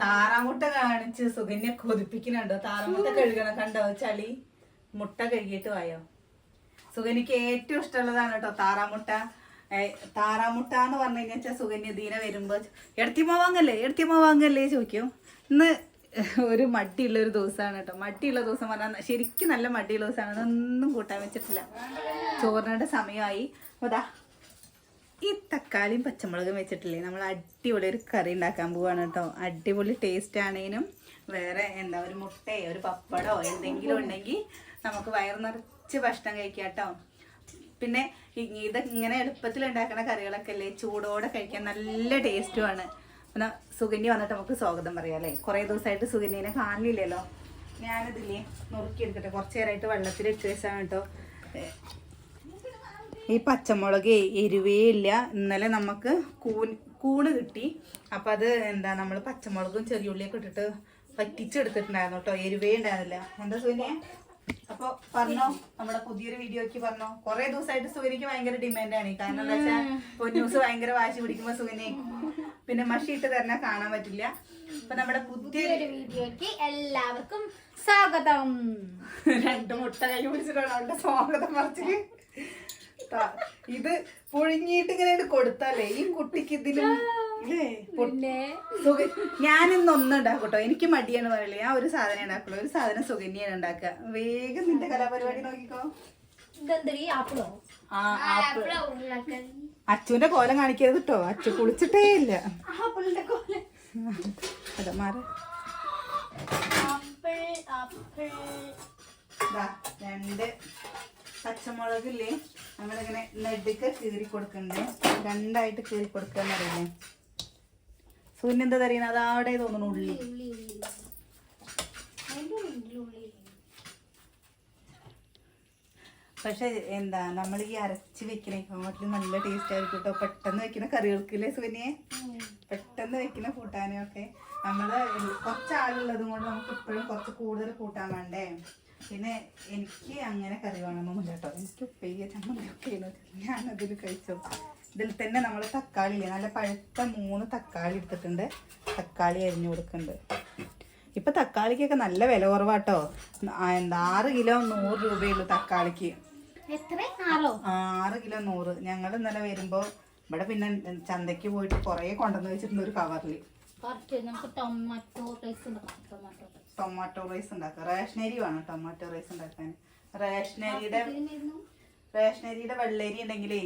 താറാമുട്ട കാണിച്ച് സുകന്യ കൊതിപ്പിക്കുന്നുണ്ടോ? താറാമുട്ട കഴുകണം കണ്ടോ? ചളി. മുട്ട കഴുകിയിട്ട് വായോ? സുകന്യക്ക് ഏറ്റവും ഇഷ്ടമുള്ളതാണ് കേട്ടോ താറാമുട്ട. താറാമുട്ട എന്ന് പറഞ്ഞു കഴിഞ്ഞാൽ സുകന്യ ദീന വരുമ്പോ എടുത്തിമോ വാങ്ങല്ലേ എടുത്തിമോ വാങ്ങല്ലേ ചോദിക്കും. ഇന്ന് ഒരു മടിയുള്ള ഒരു ദിവസമാണ് കേട്ടോ. മടിയുള്ള ദിവസം പറഞ്ഞാൽ ശരിക്കും നല്ല മടിയുള്ള ദിവസമാണ്. ഒന്നും കൂട്ടാൻ വെച്ചിട്ടില്ല. ചോറിനയുടെ സമയമായി. ദാ ഈ തക്കാളിയും പച്ചമുളകും വെച്ചിട്ടില്ലേ? നമ്മൾ അടിപൊളി ഒരു കറി ഉണ്ടാക്കാൻ പോവാണ് കേട്ടോ. അടിപൊളി ടേസ്റ്റ് ആണേനും വേറെ എന്താ ഒരു മുട്ടയോ ഒരു പപ്പടോ എന്തെങ്കിലും ഉണ്ടെങ്കിൽ നമുക്ക് വയറ് നിറച്ച് ഭക്ഷണം കഴിക്കാം കേട്ടോ. പിന്നെ ഇത് ഇങ്ങനെ എളുപ്പത്തിൽ ഉണ്ടാക്കുന്ന കറികളൊക്കെ അല്ലേ? ചൂടോടെ കഴിക്കാൻ നല്ല ടേസ്റ്റുമാണ് പിന്നെ സുഗന്യ വന്നിട്ട് നമുക്ക് സ്വാഗതം പറയാം അല്ലേ? കുറേ ദിവസമായിട്ട് സുഗന്യനെ കാണില്ലല്ലോ ഞാനിതില്ലേ നുറുക്കി എടുക്കട്ടെ. കുറച്ച് നേരമായിട്ട് വെള്ളത്തിൽ ഇട്ട് വെച്ചാണ് കേട്ടോ. ഈ പച്ചമുളക് എരിവേ ഇല്ല. ഇന്നലെ നമുക്ക് കൂൺ കൂണ് കിട്ടി. അപ്പം അത് എന്താ നമ്മൾ പച്ചമുളകും ചെറിയുള്ളിയൊക്കെ ഇട്ടിട്ട് പറ്റിച്ചെടുത്തിട്ടുണ്ടായിരുന്നു കേട്ടോ. എരിവേ ഉണ്ടായിരുന്നില്ല. എന്താ സൂര്യ അപ്പോൾ പറഞ്ഞോ നമ്മുടെ പുതിയൊരു വീഡിയോക്ക് പറഞ്ഞോ. കുറേ ദിവസമായിട്ട് സൂര്യക്ക് ഭയങ്കര ഡിമാൻഡാണ്. കാരണം എന്താ വെച്ചാൽ പൊന്നൂസ് ഭയങ്കര വാശി പിടിക്കുമ്പോൾ സൂര്യനെ പിന്നെ മഷി ഇട്ട് തന്നെ കാണാൻ പറ്റില്ല. അപ്പൊ നമ്മുടെ പുതിയൊരു വീഡിയോക്ക് എല്ലാവർക്കും സ്വാഗതം. രണ്ട് മുട്ട കൈ പിടിച്ചിട്ടാണ് അവളുടെ സ്വാഗതം പറിച്ചിൽ ത- ഇത് പുഴുങ്ങിയിട്ട് ഇങ്ങനെ കൊടുത്താലേ ഈ കുട്ടിക്ക് ഇതിലും ഞാനിന്ന് ഒന്നും ഉണ്ടാക്കട്ടോ എനിക്ക് മടിയാണ് പറയല്ലേ ഞാൻ ഒരു സാധനം ഉണ്ടാക്കുള്ളൂ. ഒരു സാധനം സുഗന്യാണ് ഉണ്ടാക്കുക. വേഗം നിന്റെ കലാപരിപാടി നോക്കിക്കോ. അച്ഛന്റെ അച്ചുവിന്റെ കോലം കാണിക്കരുത് കേട്ടോ. അച്ചു കുളിച്ചിട്ടേ ഇല്ല. അതെ മാറി. രണ്ട്. പച്ചമുളകില്ലേ നമ്മളിങ്ങനെ നെടുക്ക കീറി കൊടുക്കണ്ടേ. രണ്ടായിട്ട് കീറി കൊടുക്കാന്ന് അറിയില്ലേ? സൂര്യൻ എന്താ അറിയുന്നത് അത് അവിടെ തോന്നുന്നു ഉള്ളി. പക്ഷെ എന്താ നമ്മൾ ഈ അരച്ച് വെക്കണേക്കാട്ടിലും നല്ല ടേസ്റ്റ് ആയിരിക്കും കേട്ടോ പെട്ടെന്ന് വെക്കുന്ന കറികൾക്കില്ലേ സുനിയെ? പെട്ടെന്ന് വെക്കുന്ന കൂട്ടാനൊക്കെ. നമ്മൾ കുറച്ച് ആളുള്ളതും കൊണ്ട് നമുക്ക് ഇപ്പോഴും കുറച്ച് കൂടുതൽ കൂട്ടാൻ വേണ്ടേ? പിന്നെ എനിക്ക് അങ്ങനെ കറി വേണമെന്നൊന്നുമില്ല കേട്ടോ. എനിക്ക് ഉപ്പേരിയ ചമ്മന്തിയൊക്കെയാണ് ഞാനതിൽ കഴിച്ചു. ഇതിൽ തന്നെ നമ്മൾ തക്കാളി നല്ല പഴുത്ത മൂന്ന് തക്കാളി എടുത്തിട്ടുണ്ട്. തക്കാളി അരിഞ്ഞു കൊടുക്കുന്നുണ്ട്. ഇപ്പം തക്കാളിക്കൊക്കെ നല്ല വില കുറവാട്ടോ. എന്താ ആറ് കിലോ നൂറ് രൂപയുള്ളൂ തക്കാളിക്ക്. ആറോ? കിലോ നൂറ്. ഞങ്ങൾ ഇന്നലെ വരുമ്പോൾ ഇവിടെ പിന്നെ ചന്തയ്ക്ക് പോയിട്ട് കുറേ കൊണ്ടുവന്ന് വെച്ചിട്ടുണ്ട് ഒരു കവറിൽ ടൊമാറ്റോ ടൊമാറ്റോ ടൊമാറ്റോ റൈസ് ഉണ്ടാക്കുക. റേഷനരി വേണം ടൊമാറ്റോ റൈസ് ഉണ്ടാക്കാൻ. റേഷനരിയുടെ റേഷനരിയുടെ വെള്ളരി ഉണ്ടെങ്കിലേ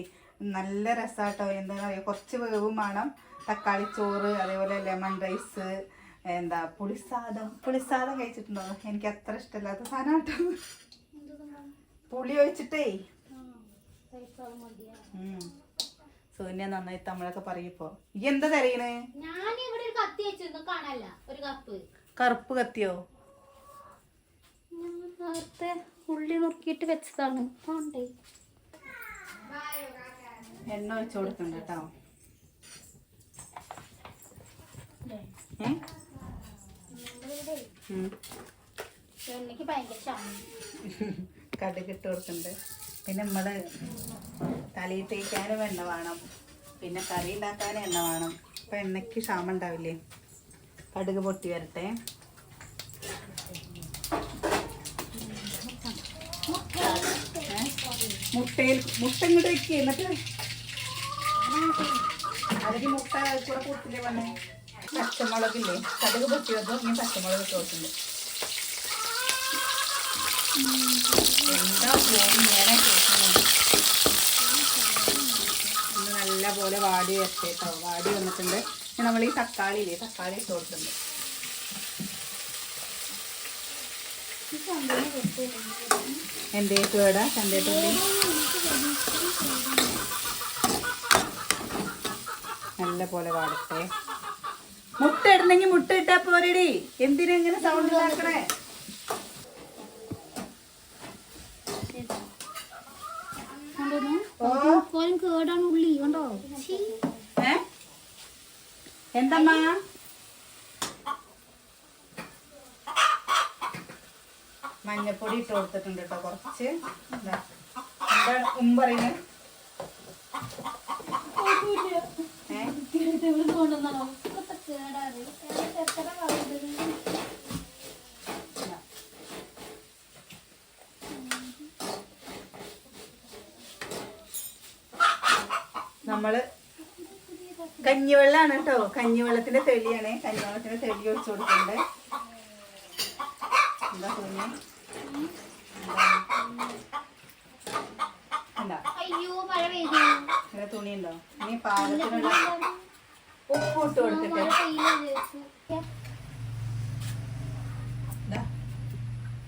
നല്ല രസാട്ടോ. എന്താ പറയുക കുറച്ച് വേവും വേണം. തക്കാളി ചോറ് അതേപോലെ ലെമൺ റൈസ് എന്താ പുളിസാദം. പുളിസാദം കഴിച്ചിട്ടുണ്ടോ? എനിക്ക് അത്ര ഇഷ്ടമില്ലാത്ത സാധനം കേട്ടോ പുളി ഒഴിച്ചിട്ടേ. സോനിയ നന്നായി തമിഴൊക്കെ പറയപ്പോ ഈ എന്താ തരയണേ? ഞാൻ ഇവിടെ ഒരു കത്തി വെച്ചിരുന്നു. കാണല്ല ഒരു കപ്പ്. കറുപ്പ് കത്തിയോ? നേരത്തെ ഉള്ളി നുറുക്കിയിട്ട് വെച്ചതാണ്. എണ്ണ ഒഴിച്ചു കൊടുക്കണ്ട കേട്ടോ. കടുകിട്ട് കൊടുക്കണ്ട്. പിന്നെ നമ്മൾ തലയിൽ തേക്കാനും എണ്ണ വേണം. പിന്നെ കറി ഉണ്ടാക്കാനും എണ്ണ വേണം. അപ്പൊ എണ്ണയ്ക്ക് ക്ഷാമം ഉണ്ടാവില്ലേ? കടുക് പൊട്ടി വരട്ടെ? മുട്ടയിൽ മുട്ട ഇങ്ങോട്ട് വെക്കുക എന്നിട്ട് അതിന് മുട്ട കൂടെ കൂട്ടില്ലേ വന്ന് പച്ചമുളകില്ലേ? കടുക് പൊട്ടി വന്നു ഇനി പച്ചമുളക് ഇട്ട് കൊടുക്കുന്നുണ്ട് നല്ല പോലെ വാടി വരട്ടെ കേട്ടോ വാടി വന്നിട്ടുണ്ട്. നമ്മൾ ഈ തക്കാളി ഇല്ലേ തക്കാളി എന്തേ കേടാ? ചന്തേട്ടുള്ളി നല്ല പോലെ വാടട്ടെ. മുട്ട ഇടണമെങ്കിൽ മുട്ട ഇട്ടാ പോരടി. എന്തിനാ ഇങ്ങനെ സൗണ്ട് ഉണ്ടാക്കണേ ഓ കോലും കേടാണ് ഉള്ളി കണ്ടോ ഏ എന്തമ്മാ? മഞ്ഞപ്പൊടി ഇട്ട് കൊടുത്തിട്ടുണ്ട് കേട്ടോ കുറച്ച്. എന്താ? നമ്മൾ കഞ്ഞിവെള്ളാണ് കേട്ടോ. കഞ്ഞിവെള്ളത്തിന്റെ തെളിയാണ്. കഞ്ഞിവെള്ളത്തിന്റെ തെളി ഒഴിച്ചു കൊടുക്കണ്ട് എന്താ തോന്നി എന്താ? അയ്യോ മഴ പെയ്തു. ഇവിടെ തുണിയുണ്ടോ? ഇനി പാകത്തിനുള്ള ഉപ്പ് ഇട്ട് കൊടുത്തിട്ട്.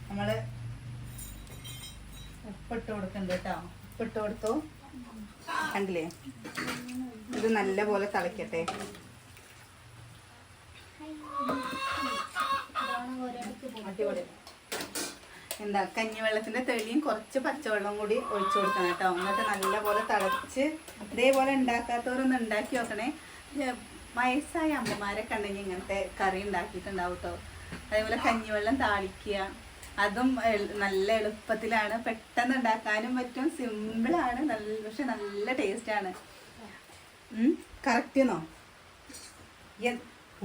നമ്മൾ ഉപ്പിട്ട് കൊടുക്കണ്ട് കേട്ടോ. ഉപ്പിട്ട് കൊടുത്തു. കണ്ടില്ലേ? ഇത് നല്ലപോലെ തിളയ്ക്കട്ടെ അടിപൊളി. എന്താ കഞ്ഞിവെള്ളത്തിന്റെ തെളിയും കുറച്ച് പച്ചവെള്ളം കൂടി ഒഴിച്ചു കൊടുക്കണം കേട്ടോ. എന്നിട്ട് നല്ല പോലെ തിളച്ച് ഇതേപോലെ ഉണ്ടാക്കാത്തവരൊന്ന് ഉണ്ടാക്കി നോക്കണേ. വയസ്സായ അമ്മമാരെ കണ്ടെങ്കിൽ ഇങ്ങനത്തെ കറി ഉണ്ടാക്കിയിട്ടുണ്ടാവും കേട്ടോ. അതേപോലെ കഞ്ഞിവെള്ളം താളിക്കുക. അതും നല്ല എളുപ്പത്തിലാണ്. പെട്ടെന്ന് ഉണ്ടാക്കാനും പറ്റും. സിമ്പിൾ ആണ്. നല്ല പക്ഷെ നല്ല ടേസ്റ്റാണ് കറക്റ്റിന്നോ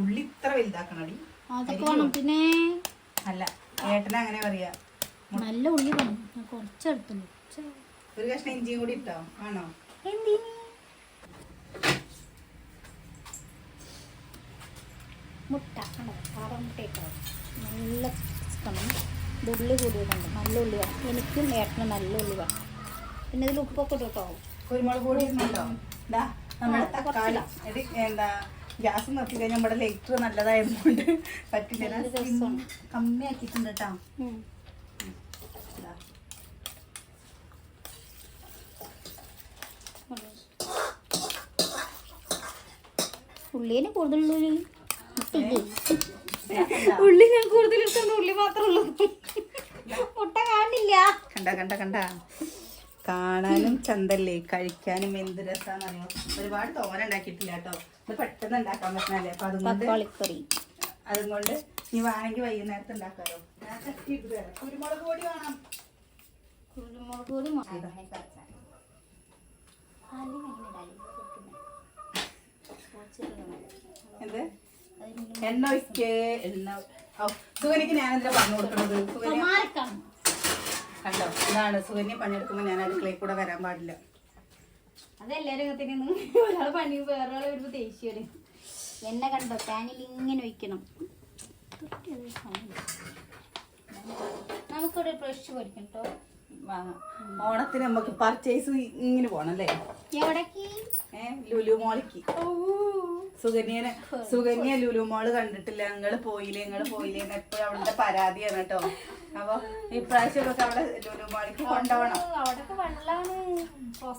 ഉള്ളി ഇത്ര വലുതാക്കണടി. പിന്നെ അല്ല ഏട്ടനെ അങ്ങനെ പറയാ. നല്ല ഉള്ളി കുറച്ചെടുത്തുണ്ട് ഒരു കഷ്ണം ഇഞ്ചിയും കൂടി ഇട്ടോ? ആണോ? എന്തിന് മുട്ട. കണ്ടോ പാറ ഇട്ടോ? നല്ല ചിക്കനും ഉള്ളി കൂടിയതുണ്ട് നല്ല ഉള്ളി വേണം എനിക്കും ഏട്ടന് നല്ല ഉള്ളി വേണം പിന്നെ ഇതിൽ ഉപ്പൊക്കെ ഇട്ടോ കുരുമുളക് പൊടി ഇടുന്നുണ്ടോ നമ്മുടെ തക്കാളി എന്താ ഗ്യാസ് നിർത്തി കഴിഞ്ഞാൽ നമ്മുടെ ലൈറ്റർ നല്ലതായതുകൊണ്ട് പറ്റില്ല. കമ്മിയാക്കിയിട്ടുണ്ട് കേട്ടോ. ഉള്ളിന് കൂടുതലുള്ളൂ ഉള്ളി ഞാൻ കൂടുതൽ ഉള്ളി മാത്രമേ ഉള്ളൂ. കാണില്ല കണ്ട കണ്ട കണ്ട. കാണാനും ചന്തല്ലേ കഴിക്കാനും എന്ത് രസാന്നറിയോ? ഒരുപാട് തോന ഉണ്ടാക്കിയിട്ടില്ല കേട്ടോ. ഇത് പെട്ടെന്ന് ഉണ്ടാക്കാൻ പറ്റുന്നല്ലേ അപ്പൊ അതുകൊണ്ട് അതുകൊണ്ട് നീ വേണമെങ്കിൽ വൈകുന്നേരത്ത് ഉണ്ടാക്കാലോ. കുരുമുളക് പൊടി വേണം. കുരുമുളക് പൊടി എന്ത്? എണ്ണ ഒഴിക്കേ. എണ്ണ. സുഖനിക്ക് ഞാനെന്താ പറഞ്ഞു കൊടുക്കണത്? സുകന്യ കണ്ടോ? ഇതാണ് സുകന്യ പണിയെടുക്കുമ്പോൾ ഞാൻ അടുക്കളയിൽ കൂടെ വരാൻ പാടില്ല. അതെല്ലാരും കത്തിക്കുന്നു ഒരാൾ പണി വേറെ ആളെ വരുമ്പോ ദേഷ്യം എണ്ണ കണ്ടോ? പാനിൽ ഇങ്ങനെ ഒഴിക്കണം. നമുക്കൊരു ബ്രഷ് പൊരിക്കണം കേട്ടോ ഓണത്തിന് നമുക്ക് പർച്ചേസ് ഇങ്ങനെ പോണം അല്ലേ? ലുലു മോളിക്ക് സുകന്യനെ സുകന്യ ലുലു മോൾ കണ്ടിട്ടില്ല. ഞങ്ങൾ പോയില്ലേ ഞങ്ങൾ പോയില്ലേ എപ്പോഴും അവളുടെ പരാതിയാണ് കേട്ടോ അപ്പൊ ഇപ്രാവശ്യം ഒക്കെ അവിടെ ലുലു മോളിക്ക് കൊണ്ടുപോകണം അവിടൊക്കെ വെള്ളാണ്.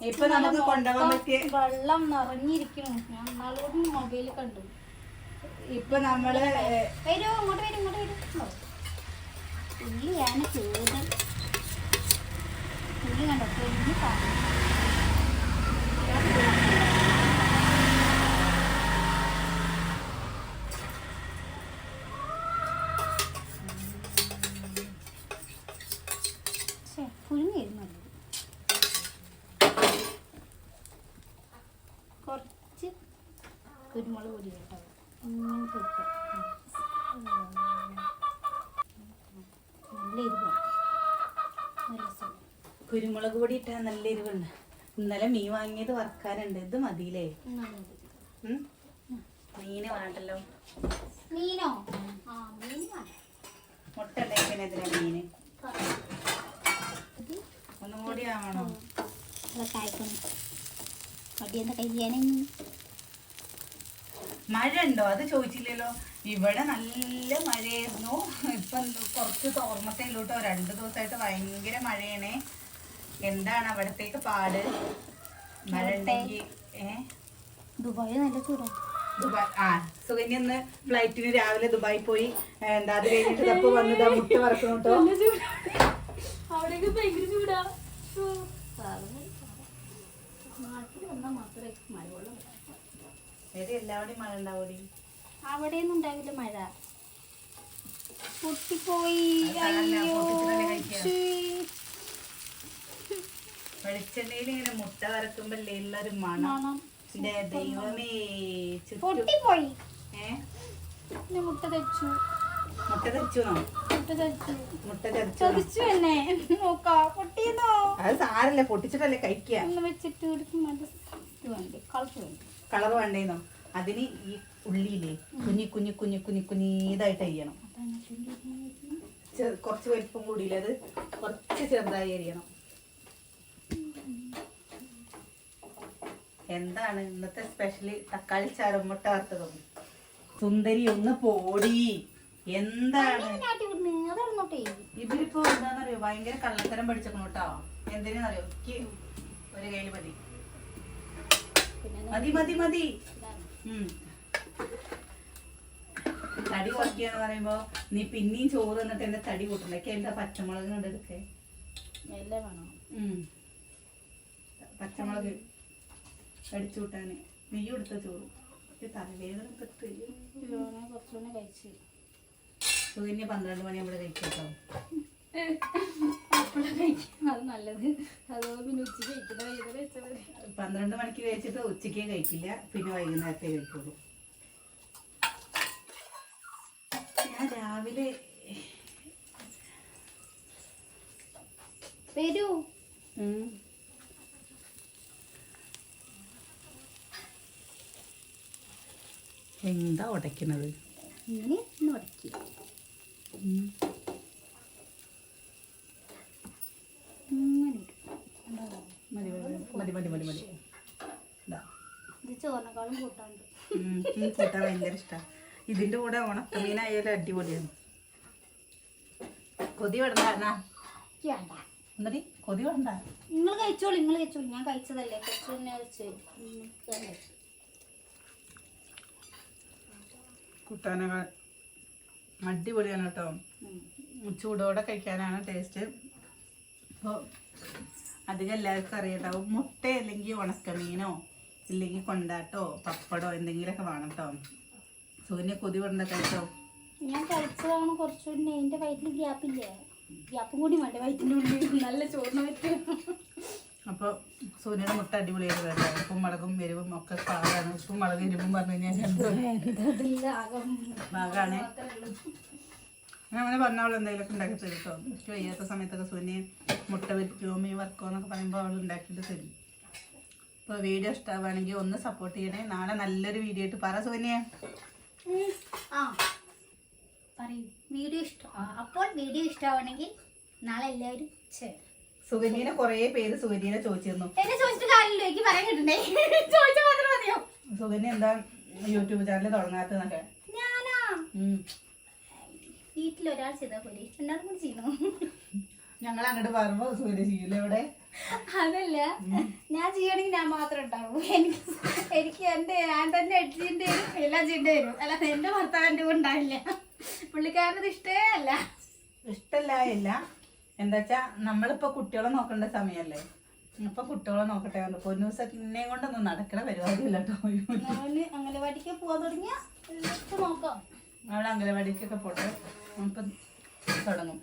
ഇപ്പൊ നമുക്ക് കൊണ്ടുപോകാൻ പറ്റിയ വെള്ളം നിറഞ്ഞിരിക്കണം ഞാൻ നാളോടും മൊബൈലിൽ കണ്ടു. ഇപ്പൊ നമ്മൾ വരൂ ഇങ്ങോട്ട് വരും ഇങ്ങോട്ട് വരും. ഉള്ളിയാണ് കൂടുതൽ ഉള്ളി കണ്ടോ? കാണും പുഴുങ്ങിയിരുന്നു കുറച്ച് കുരുമുളക് പൊടി കേട്ടോ ഇങ്ങനെ കൊടുക്കാം നല്ല എരിവാണ് നല്ല രസം കുരുമുളക് പൊടി ഇട്ടാ നല്ല എരിവുണ്ട് ഇന്നലെ മീൻ വാങ്ങിയത് വറക്കാനുണ്ട്. ഇത് മതിയില്ലേ? മീന് വേണ്ടല്ലോ മീനോ? മുട്ട ഇതിനാ മീന്. ഒന്നും കൂടി ആവണോ? മഴ ഉണ്ടോ അത് ചോദിച്ചില്ലല്ലോ. ഇവിടെ നല്ല മഴയായിരുന്നു. ഇപ്പൊ കുറച്ച് തോർമത്തേലോട്ടോ രണ്ടു ദിവസമായിട്ട് ഭയങ്കര മഴയാണേ. എന്താണ് അവിടത്തേക്ക് പാട്? മഴ ഉണ്ടെങ്കിൽ ഏ? ദുബായ് നല്ല ചൂടാണ് ദുബായ് ആ സുകന്യ ഇന്ന് ഫ്ലൈറ്റിന് രാവിലെ ദുബായി പോയി. എന്താ അത് കഴിഞ്ഞിട്ട് തപ്പ് വന്നത് മുട്ട വറക്കണം കേട്ടോ അവിടേക്ക് ഭയങ്കര ചൂടാ. നാട്ടിൽ വന്നാൽ മാത്രമേ മഴവെള്ളം ശരി എല്ലാവരുടെയും മഴ ഉണ്ടാവൂടി? അവിടെയൊന്നും ഉണ്ടാവില്ല മഴ. പൊട്ടിപ്പോയി. അയ്യോ. വെളിച്ചെണ്ണയിൽ ഇങ്ങനെ മുട്ട വരക്കുമ്പോ എല്ലാരും മണം. ദൈവമേ ചുറ്റും പൊട്ടിപ്പോയി. ഏ? മുട്ട തെച്ചു. മുട്ട മുട്ട തെച്ചു. മുട്ട നോക്കാ പൊട്ടിയെന്നോ? അത് സാരല്ല പൊട്ടിച്ചിട്ടല്ലേ കഴിക്കുക. ഒന്ന് വെച്ചിട്ട് ഇത് വേണ്ടി? കളർ വേണ്ടേന്നോ? അതിന് ഈ ഉള്ളിയില്ലേ കുഞ്ഞി കുഞ്ഞി കുഞ്ഞി കുഞ്ഞി കുഞ്ഞീതായിട്ട് അരിയണം. ചെറു- കുറച്ച് വലിപ്പം കൂടിയില്ല അത്? കുറച്ച് ചെറുതായി അരിയണം. എന്താണ് ഇന്നത്തെ സ്പെഷ്യൽ തക്കാളി ചരമുട്ട മുട്ട വറുത്തതും? സുന്ദരി ഒന്ന് പോടി. എന്താണ്? ഇവരിപ്പോ എന്താണെന്നറിയോ ഭയങ്കര കള്ളത്തരം പഠിച്ചേക്കണം കേട്ടോ എന്തിനാണെന്നറിയോ ഒരു കയ്യിൽ മതി. മതി മതി മതി. തടി കുറയ്ക്കാന്ന് പറയുമ്പോ നീ പിന്നെയും ചോറ് തന്നിട്ട് എന്റെ തടി കൂട്ടണ്ടൊക്കെ എന്താ പച്ചമുളക് കണ്ടെടുക്കേ പച്ചമുളക് അടിച്ചു കൂട്ടാന്. നെയ്യ് കൊടുത്ത ചോറും. തലവേദന കുറച്ചുകൂടെ കഴിച്ച്. സുകന്യ പന്ത്രണ്ട് മണി നമ്മൾ കഴിച്ചോ അപ്പോഴാണ് കഴിക്കുക അത് നല്ലത്. അതോ പിന്നെ ഉച്ച കഴിക്കുന്ന വൈകുന്നേരം കഴിച്ചാൽ മതി. പന്ത്രണ്ട് മണിക്ക് കഴിച്ചിട്ട് ഉച്ചയ്ക്കേ കഴിക്കില്ല. പിന്നെ വൈകുന്നേരത്തെ കഴിക്കുള്ളൂ. ഞാൻ രാവിലെ വരൂ. എന്താ ഉടയ്ക്കുന്നത് ഇങ്ങനെ ഒന്ന് ഉടക്കി. മതി മതി മതി മതി മതി മതി. ഇത്. ചോറിനേക്കാളും കൂട്ടാണ്ട് ഉം, കൂട്ടാൻ ഭയങ്കര ഇഷ്ടമാണ് ഇതിന്റെ കൂടെ ഉണക്കമീനായാലും അടിപൊളിയാണ്. കൊതി വേണ്ട. എന്നിട്ട് കൊതി വിടണ്ട നിങ്ങൾ കഴിച്ചോളൂ നിങ്ങൾ കഴിച്ചോളൂ. ഞാൻ കഴിച്ചതല്ലേ. കഴിച്ചു. തന്നെ കഴിച്ചു കൂട്ടാനൊക്കെ അടിപൊളിയാണ് കേട്ടോ ചൂടോടെ കഴിക്കാനാണ് ടേസ്റ്റ് അപ്പോൾ അധികം എല്ലാവർക്കും അറിയണ്ടാവും. മുട്ട അല്ലെങ്കിൽ ഉണക്കമീനോ ഇല്ലെങ്കിൽ കൊണ്ടാട്ടോ പപ്പടോ എന്തെങ്കിലുമൊക്കെ വേണം കേട്ടോ സൂര്യ കൊതി വിടണ്ട കഴിച്ചോ ഞാൻ കഴിച്ചതാണ് കുറച്ചുകൂടി എന്റെ വയറ്റിൽ ഗ്യാപ്പില്ലേ ഗ്യാപ്പും കൂടി വേണ്ടേ? വയറ്റിന്റെ ഉള്ളിൽ നല്ല ചോറിന് പറ്റും അപ്പോൾ സൂര്യയുടെ മുട്ട അടിപൊളിയായിട്ട് കേട്ടോ ഉപ്പും മുളകും എരിവും ഒക്കെ പാകാണ്. ഉപ്പും മുളകും എരിവും പറഞ്ഞു കഴിഞ്ഞാൽ പാകാണ്. അങ്ങനെ പറഞ്ഞ അവൾ എന്തെങ്കിലുമൊക്കെ ഉണ്ടാക്കി തരും കേട്ടോ എനിക്ക് വയ്യാത്ത സമയത്തൊക്കെ സൂര്യ മുട്ട വരിക്കോ മീൻ വറക്കോ എന്നൊക്കെ പറയുമ്പോൾ അവൾ ഉണ്ടാക്കിയിട്ട് തരും. അപ്പോൾ വീഡിയോ ഇഷ്ടമാവുകയാണെങ്കിൽ ഒന്ന് സപ്പോർട്ട് ചെയ്യണേ. നാളെ നല്ലൊരു വീഡിയോ ആയിട്ട് പറ സൂര്യ വീഡിയോ ഇഷ്ടം അപ്പോൾ വീഡിയോ ഇഷ്ടമാവണമെങ്കിൽ നാളെ എല്ലാവരും ശരി സുകന്യനെ കൊറേ പേര് സുഗന്യനെ ചോദിച്ചിരുന്നു. എന്നെ ചോദിച്ചിട്ട് കാര്യമില്ല എനിക്ക് പറയാൻ കിട്ടണ്ടേ? ചോദിച്ചാൽ മാത്രം മതിയോ? സുഗന്യ എന്താ യൂട്യൂബ് ചാനൽ തുടങ്ങാത്തതൊക്കെ ഞാനാ. വീട്ടിൽ ഒരാൾ ചെയ്താൽ പോലെ എല്ലാവർക്കും കൂടി ചെയ്യുന്നു ഞങ്ങൾ അങ്ങോട്ട് പറഞ്ഞു സൂര്യ ചെയ്യൂല ഇവിടെ? അതല്ല. ഞാൻ ചെയ്യണമെങ്കിൽ ഞാൻ മാത്രം ഉണ്ടാവും എനിക്ക് എനിക്ക് എന്റെ ഞാൻ തന്നെ എഡിറ്റിന്റെ വരും എല്ലാം ചെയ്യേണ്ടി വരും അല്ലാതെ എന്റെ ഭർത്താവിന്റെ ഉണ്ടാവില്ല. പുള്ളിക്കാരനത് ഇഷ്ടേ അല്ല. ഇഷ്ടല്ലായില്ല എന്താ വെച്ചാ നമ്മളിപ്പോ കുട്ടികളെ നോക്കേണ്ട സമയല്ലേ? അപ്പൊ കുട്ടികളെ നോക്കട്ടെ പറഞ്ഞു. എന്നെ കൊണ്ടൊന്നും നടക്കണ പരിപാടിയില്ല കേട്ടോ. അംഗനവാടിക്ക് പോകാൻ തുടങ്ങിയ നോക്കാം. അവിടെ അംഗനവാടിക്കൊക്കെ പോട്ടെ. നമുക്ക് തുടങ്ങും.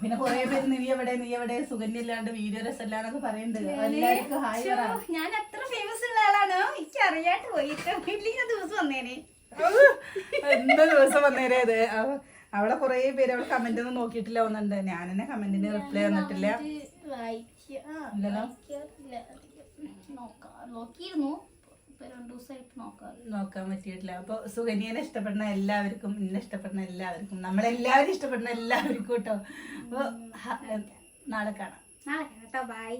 പിന്നെ കുറെ പേര് നീ എവിടെ നീ എവിടെ സുഗന്യ ഇല്ലാണ്ട് വീഡിയോ രസമില്ലാന്നൊക്കെ പറയുന്നുണ്ട് ഞാൻ അത്ര ഫേമസ് ഉള്ള ആളാണ്? എനിക്ക് അറിയാണ്ട് പോയിട്ട് ദിവസം വന്നേനെ. എന്താ ദിവസം വന്നേരേ അവ- അവിടെ കൊറേ പേര് അവൾ കമന്റ് ഒന്നും നോക്കിയിട്ടില്ല. ഒന്നുണ്ട്. ഞാൻ തന്നെ കമന്റിന് റിപ്ലൈ വന്നിട്ടില്ല നോക്കിയിരുന്നു. നോക്കാൻ പറ്റിയിട്ടില്ല. അപ്പൊ സുകന്യനെ ഇഷ്ടപ്പെടുന്ന എല്ലാവർക്കും എന്നെ ഇഷ്ടപ്പെടുന്ന എല്ലാവർക്കും നമ്മളെല്ലാവരും ഇഷ്ടപ്പെടുന്ന എല്ലാവർക്കും കേട്ടോ അപ്പൊ നാളെ കാണാം. നാളെ കേട്ടോ ബൈ